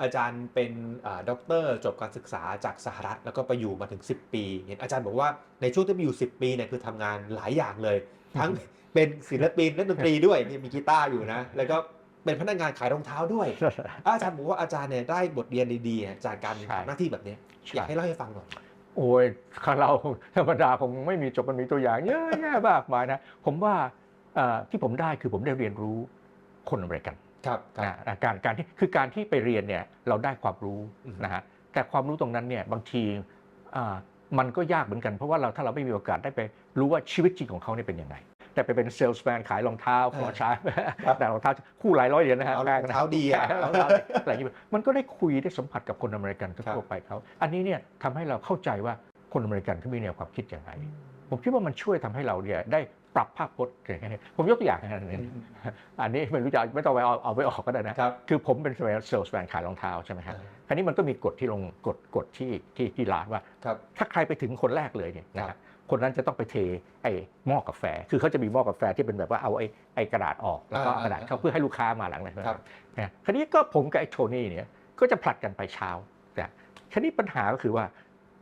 อาจารย์เป็นอ่าด็อกเตอร์จบการศึกษาจากสหรัฐแล้วก็ไปอยู่มาถึง 10 ปีเห็นอาจารย์บอกว่าในช่วงที่ไปอยู่ 10 ปีเนี่ยคือทำงานหลายอย่างเลย ทั้งเป็นศิลปินเล่นดนตรีด้วยนี่มีกีตาร์อยู่นะ แล้วก็เป็นพนักงานขายรองเท้าด้วย อาจารย์บอกว่าอาจารย์เนี่ยได้บทเรียนดีๆ จากการใช่ทำหน้าที่แบบเนี้ยอยากให้เล่าให้ฟังหน่อยโอ้ยข้าเราธรรมดาคงไม่มีจบมันมีตัวอย่างเยอะแยะมากมายนะ ผมว่าเอ่อที่ผมได้คือผมได้เรียนรู้คนอเมริกัน ครับครับนะนะการการที่คือการที่ไปเรียนเนี่ยเราได้ความรู้อืมนะฮะแต่ความรู้ตรงนั้นเนี่ยบางทีอ่ามันก็ยากเหมือนกันเพราะว่าเราถ้าเราไม่มีโอกาสได้ไปรู้ว่าชีวิตจริงของเขาเนี่ยเป็นยังไงแต่ไปเป็นเซลส์แมนขายรองเท้าฟลอชาร์ครับแต่รองเท้าคู่หลายร้อยเหรียญนะฮะเอาแพงรองนะเท้าดีอะรองเท้าอะไรอย่างเงี้ยมันก็ได้คุยได้สัมผัสกับคนอเมริกันครับทั่วไปเขา อันนี้เนี่ยทำให้เราเข้าใจว่าคนอเมริกันเขามีแนวความคิดอย่างไรผมคิดว่ามันช่วยทำให้เราเนี่ยได้ ปรับภาพพจน์อย่างนี้ผมยกตัวอย่างนะนี้อันนี้ไม่รู้จะไม่ต้องไปเอาเอาไปออกก็ได้นะครับคือผมเป็นเซลส์แมนขายรองเท้าใช่ไหมครับคราวนี้มันก็มีกฎที่ลงกฎกฎที่ที่ที่ร้านว่าครับถ้าใครไปถึงคนแรกเลยเนี่ยนะฮะคนนั้นจะต้องไปเทไอ้หม้อกาแฟ คือเขาจะมีหม้อกาแฟที่เป็นแบบว่าเอาไอ้ไอ้กระดาษออกแล้วก็อ่าเอากระดาษเข้าอ่าเพื่อให้ลูกค้ามาหลังเลยครับนะคราวนี้ก็ผมกับไอ้โทนี่เนี่ยก็จะผลัดกันไปเช้านะคราวนี้ปัญหาก็คือว่า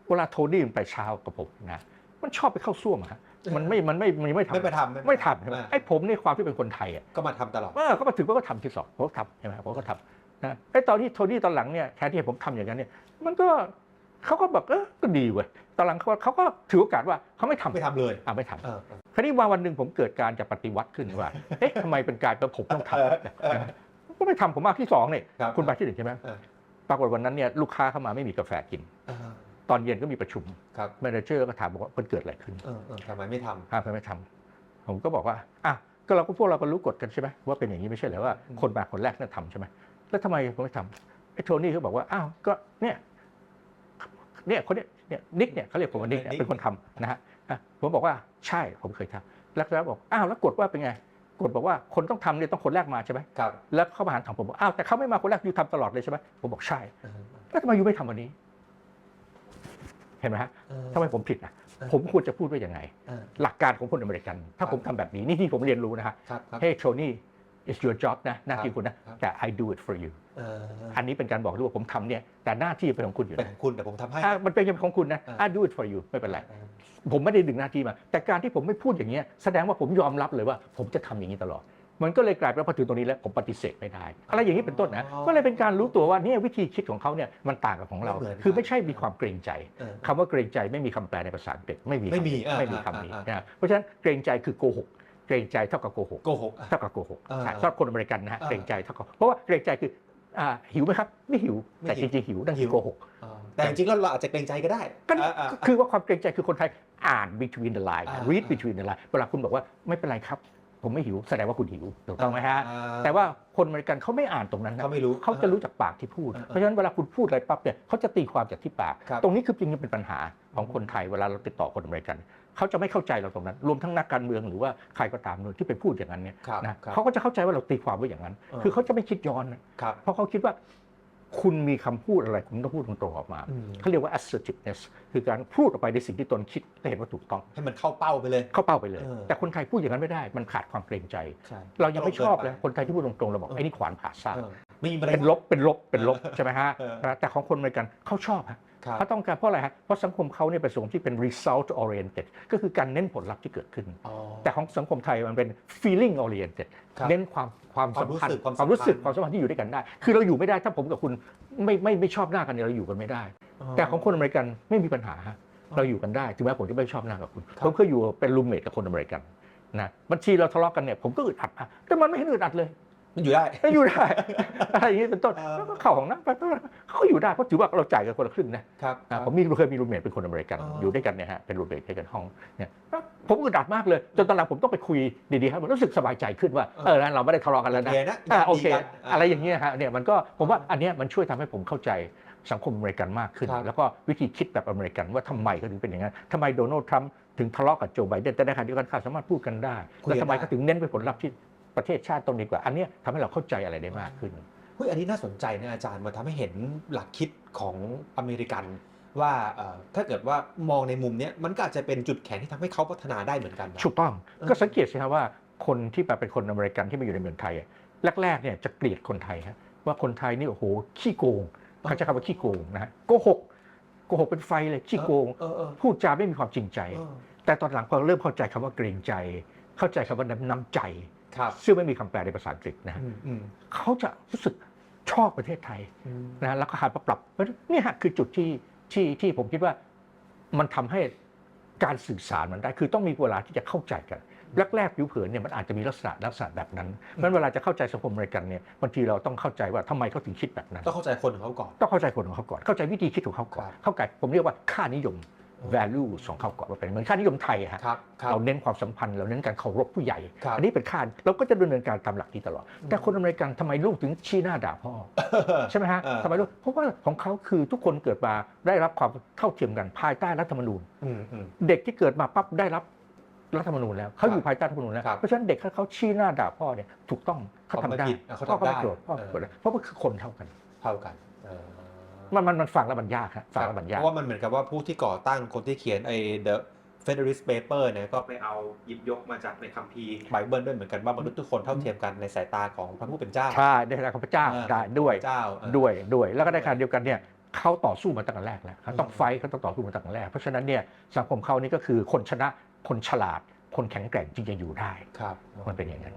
เวลาโทนี่มันไปเช้ากับผมนะมันชอบไปเข้าส้วมอะฮะ มันไม่มันไม่มันไม่ทำไม่ไปทำไม่ทำใช่ไหมอ่าไอ้ผมนี่ความที่เป็นคนไทยอะก็มาทำตลอดเออก็มาถึงก็ทำที่สองผมก็ทำใช่ไหมผมก็ทำนะไอ้ตอนที่โทนี่ตอนหลังเนี่ยแทนที่ผมทำอย่างนั้นเนี่ยมันก็เขาก็แบบเออก็ดีเว้ยตอนหลังเขาเขาก็ถือโอกาสว่าเขาไม่ทำไม่ทำเลยอ่าไม่ทำเออเออคราวนี้วันวันหนึ่งผมเกิดการจะปฏิวัติขึ้นว่าเอ๊ะทำไมเป็นการเป็นผมต้องทเออเออำก็ไม่ทำผมมาที่สองเนี่ยครับคุณไปที่หนึ่งใช่ไหมเออปรากฏวันนั้นเนี่ยลูกค้าเข้ามาไม่มีกาแฟกินเออ ตอนเย็นก็มีประชุมครับแมเนเจอร์ก็ถามบอกว่ามันเกิดอะไรขึ้นเออเออทำไมไม่ทำห้ามไม่ทำผมก็บอกว่าอะก็เราก็พวกเราก็รู้กฎกันใช่ไหมว่าเป็นอย่างนี้ไม่ใช่เหรอว่าอืมคนมาคนแรกนั่นทำใช่ไหมแล้วทำไมผมไม่ทำไอ้โทนี่เขาบอกว่าอ้าวก็เนี่ยเนี่ยคนเนี้ยเนี่ยนิกเนี่ยเขาเรียกผมว่านิกเนี่ยเป็นคนทำนะฮะอะผมบอกว่าใช่ผมเคยทำแล้วแล้วบอกอ้าวแล้วกฎว่าเป็นไงกฎบอกว่าคนต้องทำเนี่ยต้องคนแรกมาใช่ไหมครับแล้วเขามาหาถามผมบอกอ้าวแต่เขาไม่มาคนแรกอยู่ทำตลอดเลยใช่ไหมผมบอกใช่เออแล้วทำไมอยู่ไม่ทำวันนี้ เห็นไหมฮะเออทำไมผมผิดนะเออผมควรจะพูดว่ายังไงเออหลักการของคนอเมริกัน ถ้าครับผมทำแบบนี้นี่ที่ผมเรียนรู้นะฮะครับครับ Hey Tony it's your job นะหน้าที่ครับคุณนะครับแต่ I do it for you เอออันนี้เป็นการบอกด้วยว่าผมทำเนี่ย แต่หน้าที่เป็นของคุณอยู่เป็นนะของคุณแต่ผมทำให้อะมันเป็นของคุณนะเออ I do it for you ไม่เป็นไรเออผมไม่ได้ดึงหน้าที่มา แต่การที่ผมไม่พูดอย่างเงี้ยแสดงว่าผมยอมรับเลยว่า ผมจะทำอย่างนี้ตลอด มันก็เลยกลายเป็นว่าพอถึงตรงนี้แล้วผมปฏิเสธไม่ได้อะไรอย่างนี้เป็นต้นนะอ๋อก็เลยเป็นการรู้ตัวว่าเนี่ยวิธีคิดของเขาเนี่ยมันต่างกับของเราไม่เหมือนกันคือไม่ใช่มีความเกรงใจเออคำว่าเกรงใจไม่มีคำแปลในภาษาอังกฤษไม่มีไม่มีคำนี้อ่าไม่มีอ่าคำนี้อ่านะเพราะฉะนั้นเกรงใจคือโกหกเกรงใจเท่ากับโกหกโกหกอะเท่ากับโกหกอ่าใช่สำหรับคนอเมริกันนะฮะอ่าเกรงใจเท่ากับเพราะว่าเกรงใจคืออ่าหิวไหมครับ ไม่หิวไม่แต่หิจวริงๆหิวนั่นหิคือวโกหกเออแต่จริงๆแล้วเราอาจจะเกรงใจก็ได้ก็อ่าอ่าคือว่าความเกรงใจคือคนไทยอ่าน between the line อ่า read between the line เวลาคุณบอกว่าไม่เป็นไรครับ ผมไม่หิวแสดงว่าคุณหิวถูกต้องไหมฮะอ่าแต่ว่าคนอเมริกันเขาไม่อ่านตรงนั้นนะเขาไม่รู้เขาจะรู้จากปากที่พูดอ่าเพราะฉะนั้นเวลาคุณพูดอะไรปั๊บเนี่ยเขาจะตีความจากที่ปากครับตรงนี้คือจริงๆเป็นปัญหาของคนไทยเวลาเราติดต่อคนอเมริกันเขาจะไม่เข้าใจเราตรงนั้น รวมทั้งนักการเมืองหรือว่าใครก็ตามเลยที่ไปพูดอย่างนั้นเนี่ยครับนะครับเขาก็จะเข้าใจว่าเราตีความไว้อย่างนั้นเออคือเขาจะไม่คิดย้อนนะครับเพราะเขาคิดว่า คุณมีคำพูดอะไร คุณต้องพูดตรงๆออกมาอืมเขาเรียกว่า assertiveness คือการพูดออกไปในสิ่งที่ตนคิดและเห็นว่าถูกต้อง ให้มันเข้าเป้าไปเลย เข้าเป้าไปเลยเออแต่คนไทยพูดอย่างนั้นไม่ได้ มันขาดความเกรงใจใช่เรายังไม่ชอบเลยตรงคนไทยที่พูดตรงๆเราบอกเออไอ้นี่ขวานผ่าซากเออไม่มีอะไรเป็นลบเป็นลบเป็นลบใช่ไหมฮะเออแต่ของคนอเมริกันเขาชอบฮะครับ เขาต้องการเพราะอะไรฮะเพราะสังคมเขาเนี่ยเป็นสังคมที่เป็น result oriented ก็คือการเน้นผลลัพธ์ที่เกิดขึ้นอ๋อแต่ของสังคมไทยมันเป็น feeling oriented ครับเน้นความความความสัมรู้พันสึธ์กความความรู้สึกสัมพันธ์ความสัมพันธ์ที่อยู่ด้วยกันได้ คือเราอยู่ไม่ได้ถ้าผมกับคุณไม่ไม่ไม่ชอบหน้ากันเนี่ยเราอยู่กันไม่ได้ แต่ของคนอเมริกันไม่มีปัญหาฮะอ๋อเราอยู่กันได้ถึงแม้ผมจะไม่ชอบหน้ากับคุณครับผมเคยอยู่เป็นรูมเมทกับคนอเมริกันนะบางทีเราทะเลาะกันเนี่ยผมก็อึดอัดอะแต่มันไม่เห็นอึดอัดเลย มันอยู่ได้ ไม่อยู่ได้ อะไรอย่างนี้เป็นต้นเออ แล้วก็เข้าของน้ำไปเขาก็อยู่ได้เพราะถือว่าเราจ่ายกันคนละครึ่งนะครับ อ่าผมมีเคยมีรูมเมทเป็นคนอเมริกันอ๋ออ อยู่ด้วยกันเนี่ยฮะเป็นรูมเมทด้วยกันห้องเนี่ยผมอึดอัดมากเลยจนตอนหลังผมต้องไปคุยดีๆครับรู้สึกสบายใจขึ้นว่าเออเราไม่ได้ทะเลาะกันโอแล้วนะเคนะอ่าโอเค ดีกัน อะไรอย่างเงี้ยฮะเนี่ยมันก็ผมว่าอันเนี้ยมันช่วยทำให้ผมเข้าใจสังคมอเมริกันมากขึ้น ครับแล้วก็วิธีคิดแบบอเมริกันว่าทำไมเขาถึงเป็นอย่างนั้นทำไมโดนัลด์ทรัมป์ถึงทะเลาะกับโจไบเดนแต่ในขณะเดียวกันเขาสามารถพูดกันได้คุยแล้วกันทำไมได้ เขาถึงเน้นไปผลลัพธ์ที่ ประเทศชาติตรงดีกว่า อันเนี้ยทำให้เราเข้าใจอะไรได้มากขึ้นเฮ้ยอันนี้น่าสนใจนะอาจารย์มันทำให้เห็นหลักคิดของอเมริกันว่าเอ่อถ้าเกิดว่ามองในมุมเนี้ยมันก็อาจจะเป็นจุดแข็งที่ทำให้เขาพัฒนาได้เหมือนกันนะถูกต้องเออก็สังเกตสิครับว่าคนที่แบบเป็นคนอเมริกันที่มาอยู่ในเมืองไทยอะแรกๆเนี่ยจะเกลียดคนไทยฮะว่าคนไทยนี่โอ้โหขี้โกงเขาใช้คำว่าขี้โกงนะฮะโกหกโกหกเป็นไฟเลยขี้โกงเออเออพูดจาไม่มีความจริงใจเออแต่ตอนหลังพอเริ่มเข้าใจคำว่าเกรงใจ เข้าใจคำว่าน้ำใจครับ ซึ่งไม่มีคำแปลในภาษาอังกฤษนะฮะอืมอืมเขาจะรู้สึกชอบประเทศไทยอืมนะแล้วก็หันมาปรับเนี่ยฮะคือจุดที่ที่ที่ผมคิดว่ามันทำให้การสื่อสารมันได้ คือต้องมีเวลาที่จะเข้าใจกันแรกๆผิวเผินเนี่ยมันอาจจะมีลักษณะลักษณะแบบนั้นเพราะฉะนั้นเวลาจะเข้าใจสังคมอเมริกันเนี่ยบางทีเราต้องเข้าใจว่าทำไมเขาถึงคิดแบบนั้นต้องเข้าใจคนของเขาก่อนต้องเข้าใจคนของเขาก่อนเข้าใจวิธีคิดของเขาก่อนครับเข้าใจผมเรียกว่าค่านิยม value ของเขาก่อนว่าเป็นเหมือนค่านิยมไทยอะฮะครับครับเราเน้นความสัมพันธ์เราเน้นการเคารพผู้ใหญ่ครับอันนี้เป็นค่าเราก็จะดำเนินการตามหลักนี้ตลอด แต่คนอเมริกันทำไมลูกถึงชี้หน้าด่าพ่อใช่ไหมฮะเออทำไมลูกเพราะว่าของเขาคือทุกคนเกิดมาได้รับความเท่าเทียมกันภายใต้รัฐธรรมนูญอืมอืมเด็กที่เกิดมาปั๊บได้รับรัฐธรรมนูญแล้วเขาอยู่ครับภายใต้รัฐธรรมนูญแล้วครับเพราะฉะนั้นเด็กถ้าเขาชี้หน้าด่าพ่อเนี่ยถูกต้องเขาทำได้เขาไม่ผิดเขาพ่อทำก็ได้ไม่โกรธพ่อเออไม่โกรธเพราะว่าคือคนเท่ากัน เท่ากันเออ มันมันมันฟังแล้วมันยากฮะฟังแล้วมันยาก เพราะว่ามันเหมือนกับว่าผู้ที่ก่อตั้งคนที่เขียนไอ้ The Federalist Paper เนี่ยก็ไปเอาหยิบยกมาจากในคัมภีร์ไบเบิลด้วยเหมือนกันว่ามนุษย์ทุกคนเท่าเทียมกันในสายตาของพระผู้เป็นเจ้าใช่ได้รับพระเจ้าอ่าได้ด้วยเจ้าเออด้วยด้วย แล้วก็ในขณะเดียวกันเนี่ยเขาต่อสู้มาตั้งแต่แรกแล้วเขาต้องไฟท์เขาต้องต่อสู้มาตั้งแต่แรก เพราะฉะนั้นเนี่ยสังคมเขานี่ก็คือคนชนะคนฉลาด คนแข็งแกร่งจึงจะอยู่ได้ครับมันเป็นอย่างนั้น